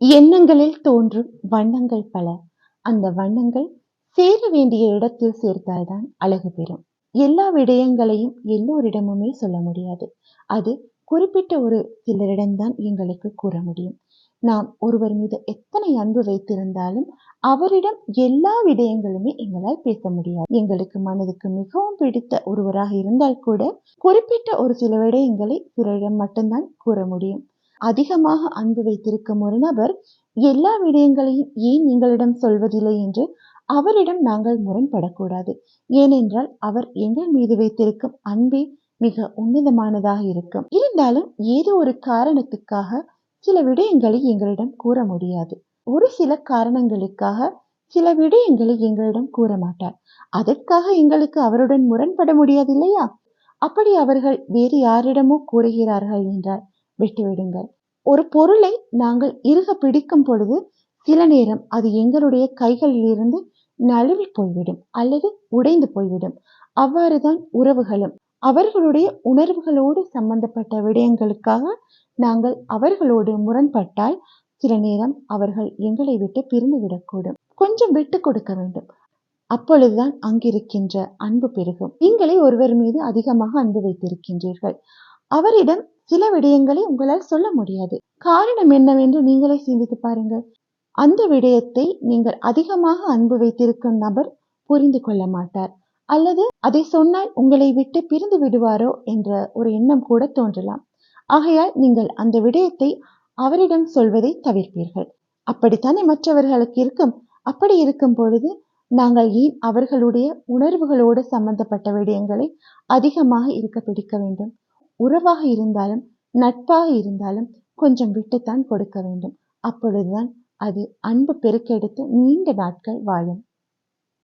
எண்ணங்களில் தோன்றும் வண்ணங்கள் பல. அந்த வண்ணங்கள் சேர வேண்டிய இடத்தில் சேர்த்தால்தான் அழகு பெறும். எல்லா விடயங்களையும் எல்லோரிடமுமே சொல்ல முடியாது. அது குறிப்பிட்ட ஒரு சிலரிடம்தான் எங்களுக்கு கூற முடியும். நாம் ஒருவர் மீது எத்தனை அன்பு வைத்திருந்தாலும் அவரிடம் எல்லா விடயங்களுமே எங்களால் பேச முடியாது. எங்களுக்கு மனதுக்கு மிகவும் பிடித்த ஒருவராக இருந்தால் கூட குறிப்பிட்ட ஒரு சில விடயங்களை சிலரிடம் மட்டும்தான் கூற முடியும். அதிகமாக அன்பு வைத்திருக்கும் ஒரு நபர் எல்லா விடயங்களையும் ஏன் எங்களிடம் சொல்வதில்லை என்று அவரிடம் நாங்கள் முரண்படக்கூடாது. ஏனென்றால் அவர் எங்கள் மீது வைத்திருக்கும் அன்பே மிக உன்னதமானதாக இருக்கும். இருந்தாலும் ஏதோ ஒரு காரணத்துக்காக சில விடயங்களை எங்களிடம் கூற முடியாது. ஒரு சில காரணங்களுக்காக சில விடயங்களை எங்களிடம் கூற மாட்டார். அதற்காக எங்களுக்கு அவருடன் முரண்பட முடியாது இல்லையா? அப்படி அவர்கள் வேறு யாரிடமோ கூறுகிறார்கள் என்றார் விட்டுவிடுங்கள். ஒரு பொருளை நாங்கள் இறுக பிடிக்கும் பொழுது சில நேரம் அது எங்களுடைய கைகளில் இருந்து நழுவி போய்விடும் அல்லது உடைந்து போய்விடும். அவ்வாறுதான் உறவுகளும். அவர்களுடைய உணர்வுகளோடு சம்பந்தப்பட்ட விடயங்களுக்காக நாங்கள் அவர்களோடு முரண்பட்டால் சில நேரம் அவர்கள் எங்களை விட்டு பிரிந்து விடக்கூடும். கொஞ்சம் விட்டு கொடுக்க வேண்டும். அப்பொழுதுதான் அங்கிருக்கின்ற அன்பு பெருகும். நீங்களே ஒருவர் மீது அதிகமாக அன்பு வைத்திருக்கின்றீர்கள். அவரிடம் சில விடயங்களை உங்களால் சொல்ல முடியாது. காரணம் என்னவென்று நீங்களே சிந்தித்து பாருங்கள். அந்த விடயத்தை நீங்கள் அதிகமாக அன்பு வைத்திருக்கும் நபர் புரிந்து கொள்ள மாட்டார். அல்லது அதை சொன்னால் உங்களை விட்டு பிரிந்து விடுவாரோ என்ற ஒரு எண்ணம் கூட தோன்றலாம். ஆகையால் நீங்கள் அந்த விடயத்தை அவரிடம் சொல்வதை தவிர்ப்பீர்கள். அப்படித்தானே மற்றவர்களுக்கு இருக்கும்? அப்படி இருக்கும் பொழுது நாங்கள் ஏன் அவர்களுடைய உணர்வுகளோடு சம்பந்தப்பட்ட விடயங்களை அதிகமாக இருக்க பிடிக்க வேண்டும்? உறவாக இருந்தாலும் நட்பாக இருந்தாலும் கொஞ்சம் விட்டுத்தான் கொடுக்க வேண்டும். அப்பொழுதுதான் அது அன்பு பெருக்கெடுத்து நீண்ட நாட்கள் வாழும்.